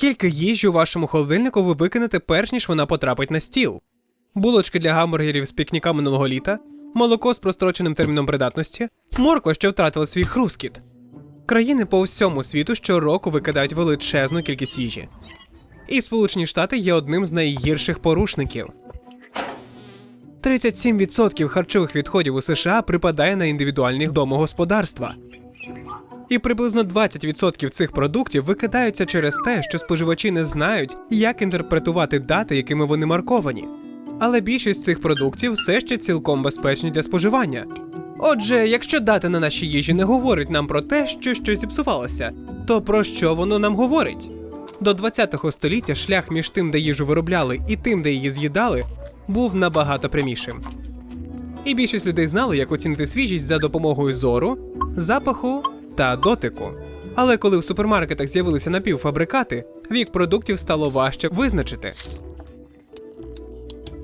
Скільки їжі у вашому холодильнику ви викинете перш ніж вона потрапить на стіл? Булочки для гамбургерів з пікніка минулого літа, молоко з простроченим терміном придатності, морква, що втратила свій хрускіт. Країни по всьому світу щороку викидають величезну кількість їжі. І Сполучені Штати є одним з найгірших порушників. 37% харчових відходів у США припадає на індивідуальні домогосподарства. І приблизно 20% цих продуктів викидаються через те, що споживачі не знають, як інтерпретувати дати, якими вони марковані. Але більшість цих продуктів все ще цілком безпечні для споживання. Отже, якщо дата на нашій їжі не говорить нам про те, що щось зіпсувалося, то про що воно нам говорить? До 20-го століття шлях між тим, де їжу виробляли, і тим, де її з'їдали, був набагато прямішим. І більшість людей знали, як оцінити свіжість за допомогою зору, запаху та дотику. Але коли в супермаркетах з'явилися напівфабрикати, вік продуктів стало важче визначити.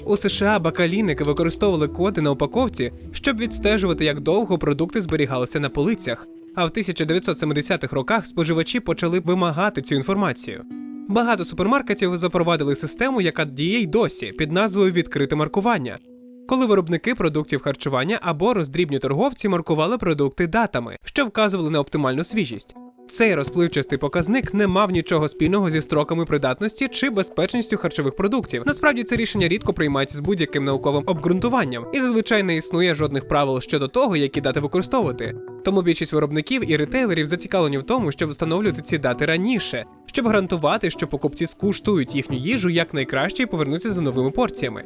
У США бакалійники використовували коди на упаковці, щоб відстежувати, як довго продукти зберігалися на полицях. А в 1970-х роках споживачі почали вимагати цю інформацію. Багато супермаркетів запровадили систему, яка діє й досі під назвою відкрите маркування, коли виробники продуктів харчування або роздрібні торговці маркували продукти датами, що вказували на оптимальну свіжість. Цей розпливчастий показник не мав нічого спільного зі строками придатності чи безпечністю харчових продуктів. Насправді це рішення рідко приймається з будь-яким науковим обґрунтуванням, і зазвичай не існує жодних правил щодо того, які дати використовувати. Тому більшість виробників і ретейлерів зацікавлені в тому, щоб встановлювати ці дати раніше, щоб гарантувати, що покупці скуштують їхню їжу якнайкраще і повернуться за новими порціями.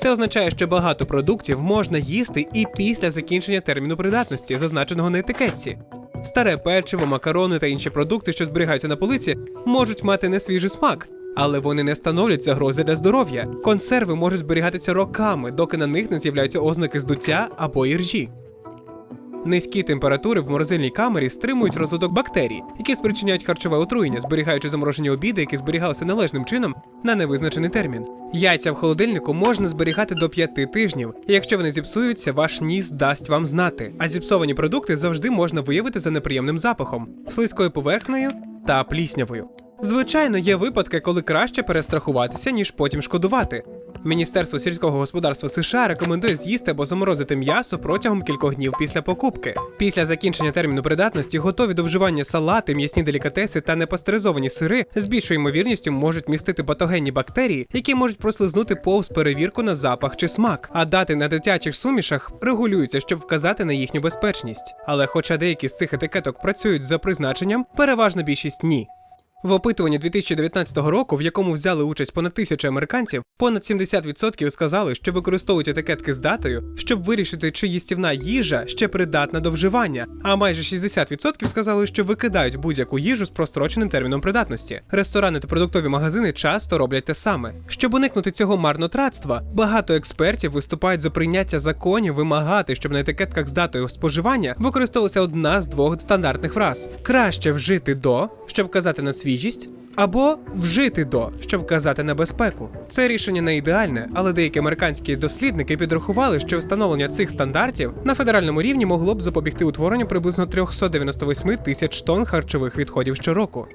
Це означає, що багато продуктів можна їсти і після закінчення терміну придатності, зазначеного на етикетці. Старе печиво, макарони та інші продукти, що зберігаються на полиці, можуть мати несвіжий смак, але вони не становлять загрози для здоров'я. Консерви можуть зберігатися роками, доки на них не з'являються ознаки здуття або іржі. Низькі температури в морозильній камері стримують розвиток бактерій, які спричиняють харчове отруєння, зберігаючи заморожені обіди, які зберігалися належним чином на невизначений термін. Яйця в холодильнику можна зберігати до 5 тижнів, і якщо вони зіпсуються, ваш ніс дасть вам знати. А зіпсовані продукти завжди можна виявити за неприємним запахом, слизькою поверхнею та пліснявою. Звичайно, є випадки, коли краще перестрахуватися, ніж потім шкодувати. Міністерство сільського господарства США рекомендує з'їсти або заморозити м'ясо протягом кількох днів після покупки. Після закінчення терміну придатності готові до вживання салати, м'ясні делікатеси та непастеризовані сири з більшою ймовірністю можуть містити патогенні бактерії, які можуть прослизнути повз перевірку на запах чи смак. А дати на дитячих сумішах регулюються, щоб вказати на їхню безпечність. Але, хоча деякі з цих етикеток працюють за призначенням, переважна більшість ні. В опитуванні 2019 року, в якому взяли участь понад тисячу американців, понад 70% сказали, що використовують етикетки з датою, щоб вирішити, чи їстівна їжа ще придатна до вживання. А майже 60% сказали, що викидають будь-яку їжу з простроченим терміном придатності. Ресторани та продуктові магазини часто роблять те саме. Щоб уникнути цього марнотратства, багато експертів виступають за прийняття законів вимагати, щоб на етикетках з датою споживання використовувалася одна з двох стандартних фраз: краще вжити до, щоб вказати на свіжість, або вжити до, щоб вказати на безпеку. Це рішення не ідеальне, але деякі американські дослідники підрахували, що встановлення цих стандартів на федеральному рівні могло б запобігти утворенню приблизно 398 тисяч тонн харчових відходів щороку.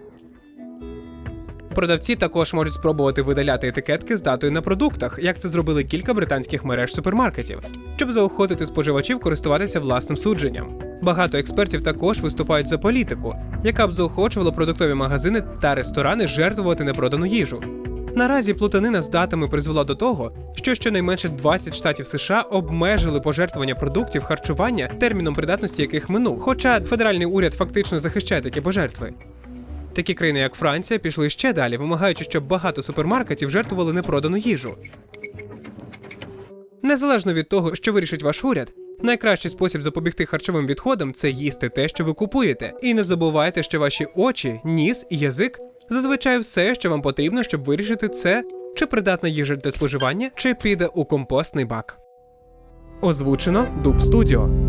Продавці також можуть спробувати видаляти етикетки з датою на продуктах, як це зробили кілька британських мереж супермаркетів, щоб заохотити споживачів користуватися власним судженням. Багато експертів також виступають за політику, яка б заохочувала продуктові магазини та ресторани жертвувати непродану їжу. Наразі плутанина з датами призвела до того, що щонайменше 20 штатів США обмежили пожертвування продуктів харчування, терміном придатності яких минув, хоча федеральний уряд фактично захищає такі пожертви. Такі країни, як Франція, пішли ще далі, вимагаючи, щоб багато супермаркетів жертвували непродану їжу. Незалежно від того, що вирішить ваш уряд, найкращий спосіб запобігти харчовим відходам це їсти те, що ви купуєте. І не забувайте, що ваші очі, ніс і язик зазвичай все, що вам потрібно, щоб вирішити це, чи придатна їжа для споживання, чи піде у компостний бак. Озвучено Дуб Студіо.